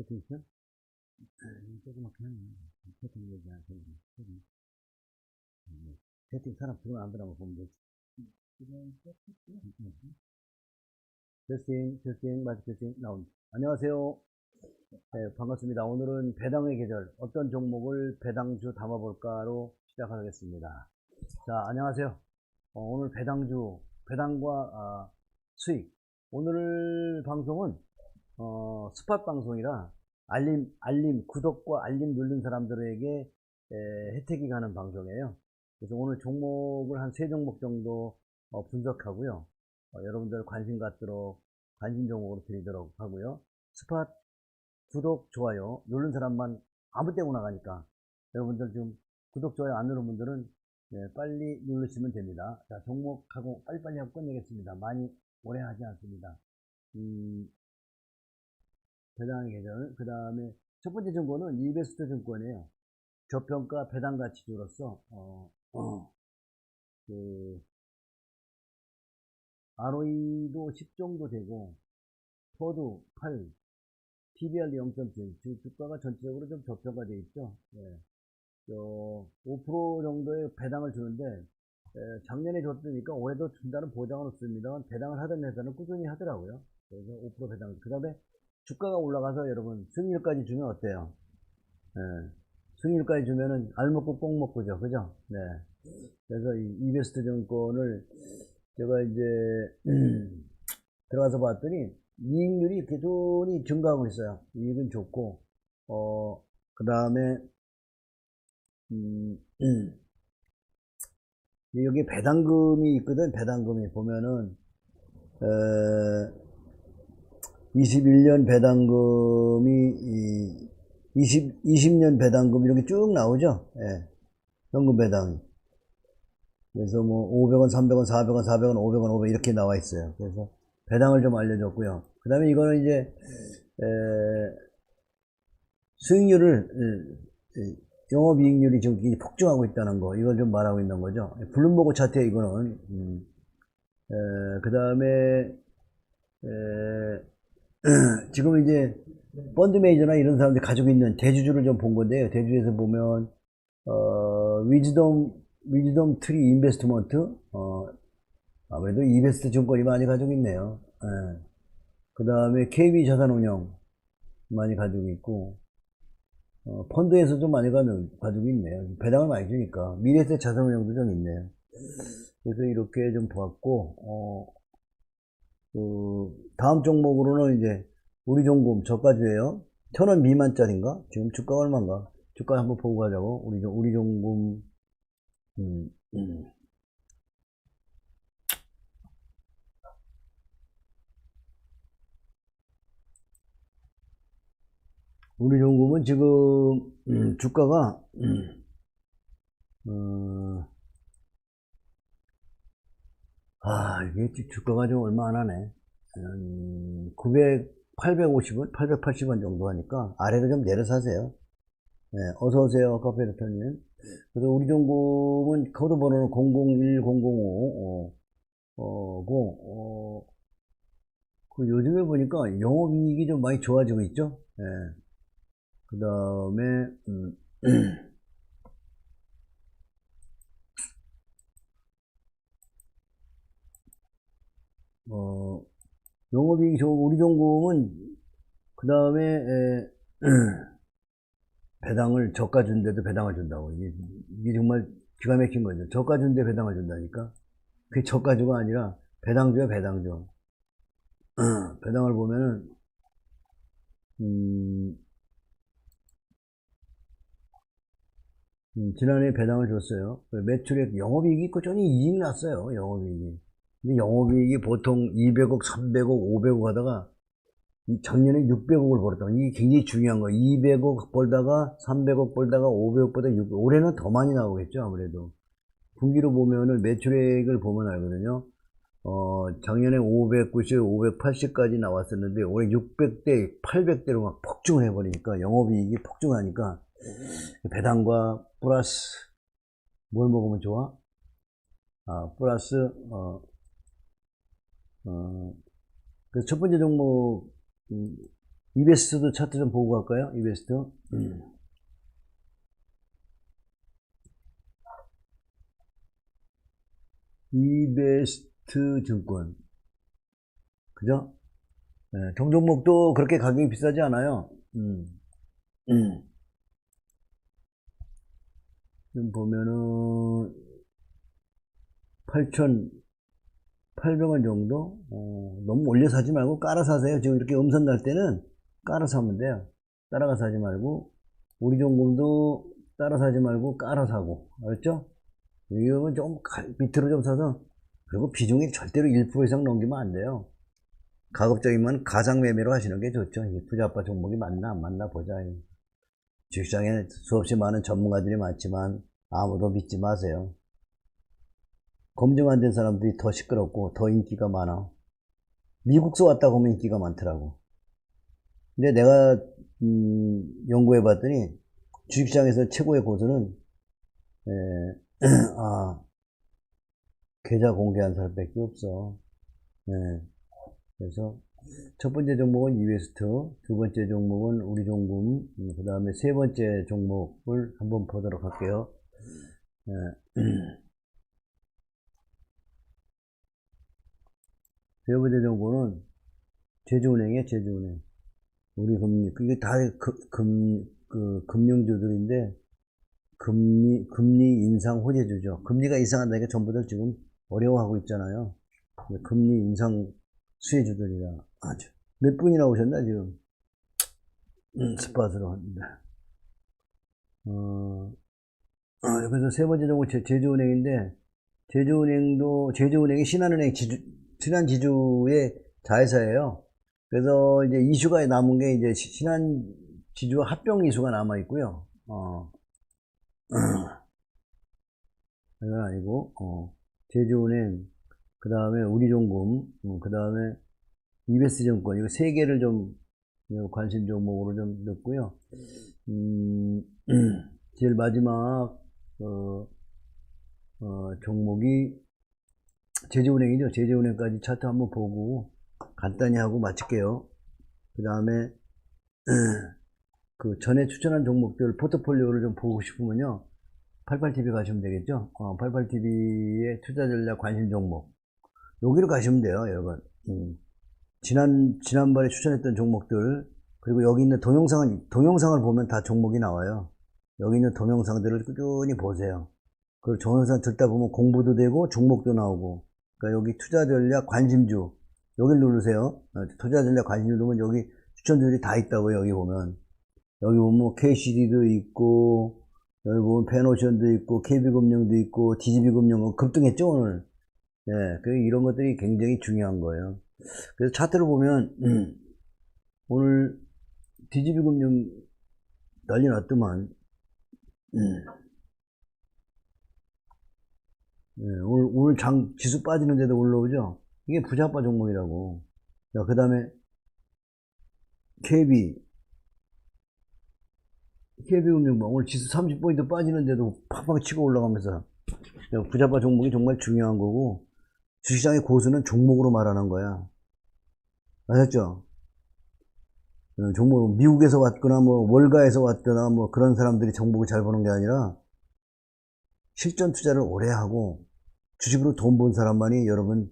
있어? 조그맣게 하네. 세팅 얘기하세요. 세팅. 음, 세팅 사람 들어안 들어가면 보면 되지. 테스팅, 테스팅, 마이크 테스팅, 나온. 안녕하세요. 네, 반갑습니다. 오늘은 배당의 계절, 어떤 종목을 배당주 담아볼까로 시작하겠습니다. 자, 안녕하세요. 어, 오늘 배당주, 배당과 아, 수익. 오늘 방송은 어, 스팟 방송이라 알림, 알림, 구독과 알림 누른 사람들에게 에, 혜택이 가는 방송이에요. 그래서 오늘 종목을 한 세 종목 정도 어, 분석하고요. 어, 여러분들 관심 갖도록 관심 종목으로 드리도록 하고요. 스팟 구독, 좋아요 누른 사람만 아무 때나 가니까 여러분들 좀 구독, 좋아요 안 누른 분들은 네, 빨리 누르시면 됩니다. 자, 종목하고 빨리빨리 하고 끝내겠습니다. 많이 오래 하지 않습니다. 음, 배당의 계절, 그 다음에 첫 번째 증권은 이베스트 증권이에요. 저평가 배당 가치주로서, 어, 어, 그, ROE도 10 정도 되고, 포도 8, PBR 0.7, 주가가 전체적으로 좀 저평가되어 있죠. 예. 저5% 정도의 배당을 주는데, 에, 작년에 줬으니까 올해도 준다는 보장은 없습니다만, 배당을 하던 회사는 꾸준히 하더라고요. 그래서 5% 배당. 그 다음에 주가가 올라가서 여러분, 승률까지 주면 어때요? 예. 승률까지 주면은 알 먹고 뽕 먹고죠. 그죠? 네. 그래서 이 이베스트 증권을 제가 이제 들어가서 봤더니 이익률이 꾸준히 증가하고 있어요. 이익은 좋고 어 그 다음에 음, 여기 배당금이 있거든. 배당금이 보면은 에, 21년 배당금이 이 20, 20년 배당금 이렇게 쭉 나오죠. 예. 현금 배당이. 그래서 뭐 500원, 300원, 400원, 400원, 500원, 500원 이렇게 나와 있어요. 그래서 배당을 좀 알려줬고요. 그 다음에 이거는 이제 에, 수익률을 영업이익률이 지금 폭증하고 있다는 거 이걸 좀 말하고 있는 거죠. 블룸버그 차트에 이거는 음, 그 다음에 지금 이제 펀드 매니저나 이런 사람들이 가지고 있는 대주주를 좀 본 건데요. 대주주에서 보면 어, 위즈덤 위즈덤 트리 인베스트먼트 어, 아무래도 이베스트 증권이 많이 가지고 있네요. 예. 그 다음에 KB 자산운용 많이 가지고 있고 어, 펀드에서 좀 많이 가는, 가지고 있네요. 배당을 많이 주니까 미래세 자산운용도 좀 있네요. 그래서 이렇게 좀 보았고 어, 그 다음 종목으로는 이제 우리 종금 저가주예요. 천 원 미만짜리인가? 지금 주가 얼마인가? 주가 한번 보고 가자고. 우리 종 우리 종금 음, 음. 우리 종금은 지금 음, 주가가 음, 어, 아 이게 주가가 좀 얼마 안 하네. 음, 900 850원, 880원 정도 하니까 아래로 좀 내려 사세요. 네, 어서 오세요, 카페레터님. 그래서 우리 종국은 코드 번호는 001005, 어, 어, 고, 어, 그 요즘에 보니까 영업이익이 좀 많이 좋아지고 있죠. 네. 그 다음에, 음, 어, 영업이익이 좋고 우리 종국은 그 다음에 배당을 저가 준데도 배당을 준다고. 이게, 이게 정말 기가 막힌 거죠. 저가 준데 배당을 준다니까? 그게 저가주가 아니라 배당주야 배당주 배당을 보면은 음, 음, 지난해 배당을 줬어요. 매출액 영업이익이 꾸준히 이익 났어요 영업이익이 영업이익이 보통 200억, 300억, 500억 하다가 작년에 600억을 벌었다. 이게 굉장히 중요한 거예요. 200억 벌다가 300억 벌다가 500억 벌다가 600억. 올해는 더 많이 나오겠죠, 아무래도. 분기로 보면은 매출액을 보면 알거든요. 어, 작년에 590, 580까지 나왔었는데 올해 600대, 800대로 막 폭증을 해버리니까 영업이익이 폭증하니까 배당과 플러스 뭘 먹으면 좋아? 아, 플러스 어, 어, 그첫 번째 종목, 음, 이베스트도 차트 좀 보고 갈까요? 이베스트. 이베스트 증권. 그죠? 네, 종종목도 그렇게 가격이 비싸지 않아요. 음. 음. 지금 보면은 8,800원 정도? 어, 너무 올려 사지 말고 깔아 사세요. 지금 이렇게 음선 날 때는 깔아 사면 돼요. 따라가 사지 말고 우리 종금도 따라 사지 말고 깔아 사고 알았죠? 이거는 좀 가- 밑으로 좀 사서 그리고 비중이 절대로 1% 이상 넘기면 안 돼요. 가급적이면 가상 매매로 하시는 게 좋죠. 이 투자파 종목이 맞나 안 맞나 보자. 주식시장에 수없이 많은 전문가들이 많지만 아무도 믿지 마세요. 검증 안 된 사람들이 더 시끄럽고 더 인기가 많아. 미국서 왔다고 하면 인기가 많더라고. 근데 내가 음, 연구해 봤더니 주식시장에서 최고의 고수는 에, 아, 계좌 공개한 사람밖에 없어. 예. 그래서 첫 번째 종목은 이웨스트, 두 번째 종목은 우리 종금, 그 다음에 세 번째 종목을 한번 보도록 할게요. 종목은 제주은행이에요, 제주은행. 우리 금리, 이게 다 그, 금, 그, 금융주들인데, 금리, 금리 인상 호재주죠. 금리가 이상한다니까 전부들 지금 어려워하고 있잖아요. 금리 인상 수혜주들이라 아주. 몇 분이나 오셨나, 지금? 음, 스팟으로 왔는데. 어, 아, 그래서 세 번째 제- 제주은행인데, 제주은행도, 제주은행이 신한은행 지주, 신한지주의 자회사예요. 그래서 이제 이슈가 남은 게 이제 시- 신한지주와 합병 이슈가 남아 있고요. 어, 이건 아니고, 어, 제주은행, 그 다음에 우리종금, 그 다음에 이베스증권, 이거 세 개를 좀 관심 종목으로 좀 넣고요. 음, 제일 마지막, 어, 어, 종목이 제주은행이죠. 제주은행까지 차트 한번 보고 간단히 하고 마칠게요. 그 다음에 그 전에 추천한 종목들 포트폴리오를 좀 보고 싶으면요. 88TV 가시면 되겠죠. 어, 88TV의 투자 전략 관심 종목. 여기로 가시면 돼요, 여러분. 음. 지난, 지난번에 추천했던 종목들, 그리고 여기 있는 동영상은, 동영상을 보면 다 종목이 나와요. 여기 있는 동영상들을 꾸준히 보세요. 그 동영상 듣다 보면 공부도 되고, 종목도 나오고. 그러니까 여기 투자 전략 관심주. 여기를 누르세요. 어, 투자 전략 관심주 누르면 여기 추천들이 다 있다고요, 여기 보면. 여기 보면 뭐 KCD도 있고, 여기 보면 페노션도 있고, KB금융도 있고, DGB금융은 급등했죠, 오늘. 네, 그 이런 것들이 굉장히 중요한 거예요. 그래서 차트를 보면, 음, 오늘 DGB금융 난리 났더만, 음. 네, 오늘, 오늘 장, 지수 빠지는데도 올라오죠? 이게 부자빠 종목이라고. 자, 그 다음에, KB, KB금융, 오늘 지수 30포인트 빠지는데도 팍팍 치고 올라가면서, 부자빠 종목이 정말 중요한 거고, 주식시장의 고수는 종목으로 말하는 거야. 아셨죠? 어, 종목, 미국에서 왔거나, 뭐, 월가에서 왔거나, 뭐, 그런 사람들이 종목을 잘 보는 게 아니라, 실전 투자를 오래 하고, 주식으로 돈번 사람만이 여러분,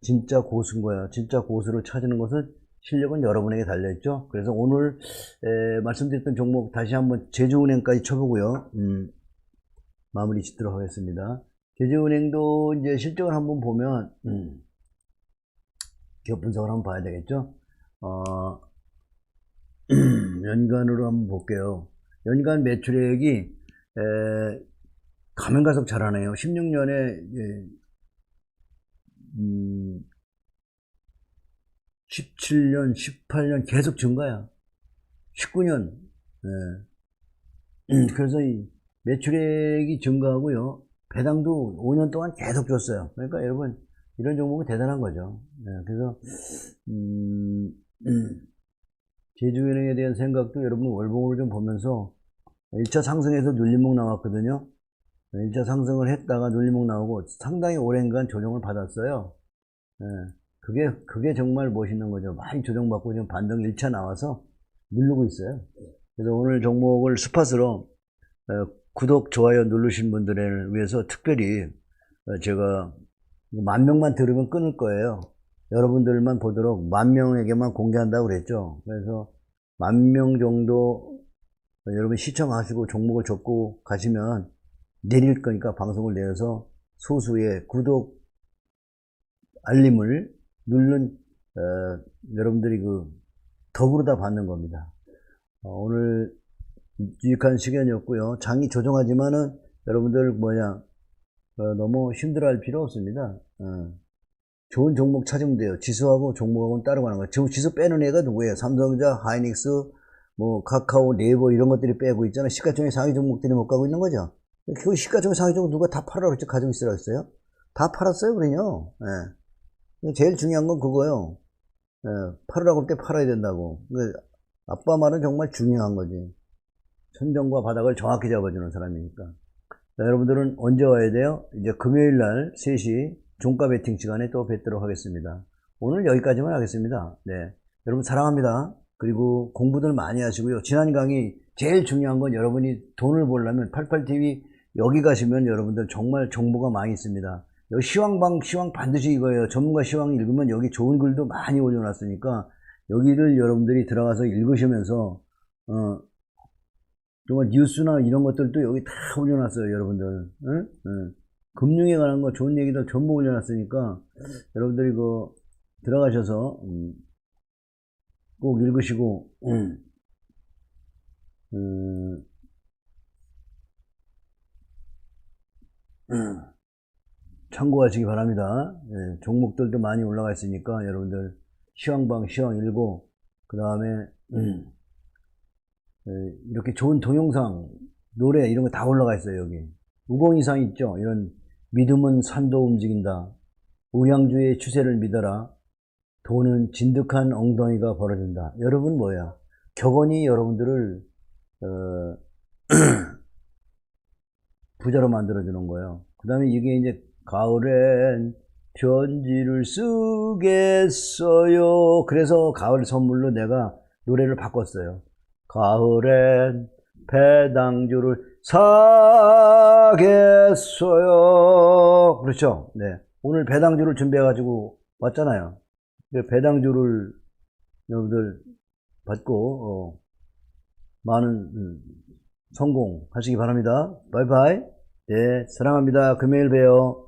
진짜 고수인 거야. 진짜 고수를 찾는 것은 실력은 여러분에게 달려있죠. 그래서 오늘, 에, 말씀드렸던 종목 다시 한번 제주은행까지 쳐보고요. 음, 마무리 짓도록 하겠습니다. 제주은행도 이제 실적을 한번 보면, 음, 기업 분석을 한번 봐야 되겠죠. 어, 연간으로 한번 볼게요. 연간 매출액이, 에, 가면 갈수록 잘하네요. 16년에, 음, 17년, 18년 계속 증가야. 19년, 예. 그래서 이 매출액이 증가하고요. 배당도 5년 동안 계속 줬어요. 그러니까 여러분, 이런 종목은 대단한 거죠. 예, 그래서, 음, 제주은행에 대한 생각도 여러분 월봉으로 좀 보면서 1차 상승에서 눌림목 나왔거든요. 1차 상승을 했다가 눌림목 나오고 상당히 오랜간 조정을 받았어요. 예, 그게, 그게 정말 멋있는 거죠. 많이 조정받고 지금 반등 1차 나와서 누르고 있어요. 그래서 오늘 종목을 스팟으로 어, 구독, 좋아요 누르신 분들을 위해서 특별히 어, 제가 만 명만 들으면 끊을 거예요. 여러분들만 보도록 만 명에게만 공개한다고 그랬죠. 그래서 만 명 정도 어, 여러분 시청하시고 종목을 접고 가시면 내릴 거니까 방송을 내어서 소수의 구독 알림을 누른 어, 여러분들이 그 덕으로 다 받는 겁니다. 어, 오늘 유익한 시간이었고요. 장이 조정하지만은 여러분들 뭐냐 어, 너무 힘들어할 필요 없습니다. 어, 좋은 종목 찾으면 돼요. 지수하고 종목하고는 따라가는 거예요. 지금 지수 빼는 애가 누구예요? 삼성전자, 하이닉스, 뭐 카카오, 네이버 이런 것들이 빼고 있잖아요. 시가총액 상위 종목들이 못 가고 있는 거죠. 그 시가총액 상위 종목 누가 다 팔아라 그랬죠? 가지고 있으라 했어요? 다 팔았어요, 그러요. 예. 제일 중요한 건 그거예요. 예, 팔으라고 할 때 팔아야 된다고. 그 아빠 말은 정말 중요한 거지. 천정과 바닥을 정확히 잡아주는 사람이니까. 자, 여러분들은 언제 와야 돼요? 이제 금요일 날 3시 종가 베팅 시간에 또 뵙도록 하겠습니다. 오늘 여기까지만 하겠습니다. 네. 여러분 사랑합니다. 그리고 공부들 많이 하시고요. 지난 강의 제일 중요한 건 여러분이 돈을 벌려면 88TV 여기 가시면 여러분들 정말 정보가 많이 있습니다. 여기 시황방, 시황 반드시 이거예요. 전문가 시황 읽으면 여기 좋은 글도 많이 올려놨으니까 여기를 여러분들이 들어가서 읽으시면서 어, 정말 뉴스나 이런 것들도 여기 다 올려놨어요, 여러분들. 응? 응. 금융에 관한 거 좋은 얘기도 전부 올려놨으니까 여러분들이 그 들어가셔서 음, 꼭 읽으시고 음, 음, 참고하시기 바랍니다. 예, 종목들도 많이 올라가 있으니까 여러분들 시황방 시황 읽고 그 다음에 음, 예, 이렇게 좋은 동영상 노래 이런 거 다 올라가 있어요 여기. 우공 이상 있죠? 이런 믿음은 산도 움직인다. 우량주의 추세를 믿어라. 돈은 진득한 엉덩이가 벌어진다. 여러분 뭐야? 격언이 여러분들을 어, 부자로 만들어 주는 거예요 그 다음에 이게 이제 가을엔 편지를 쓰겠어요 그래서 가을 선물로 내가 노래를 바꿨어요 가을엔 배당주를 사겠어요. 그렇죠? 네. 오늘 배당주를 준비해가지고 왔잖아요. 그 배당주를 여러분들 받고, 어, 많은 음, 성공하시기 바랍니다. 바이바이. 네, 사랑합니다. 금요일 봬요.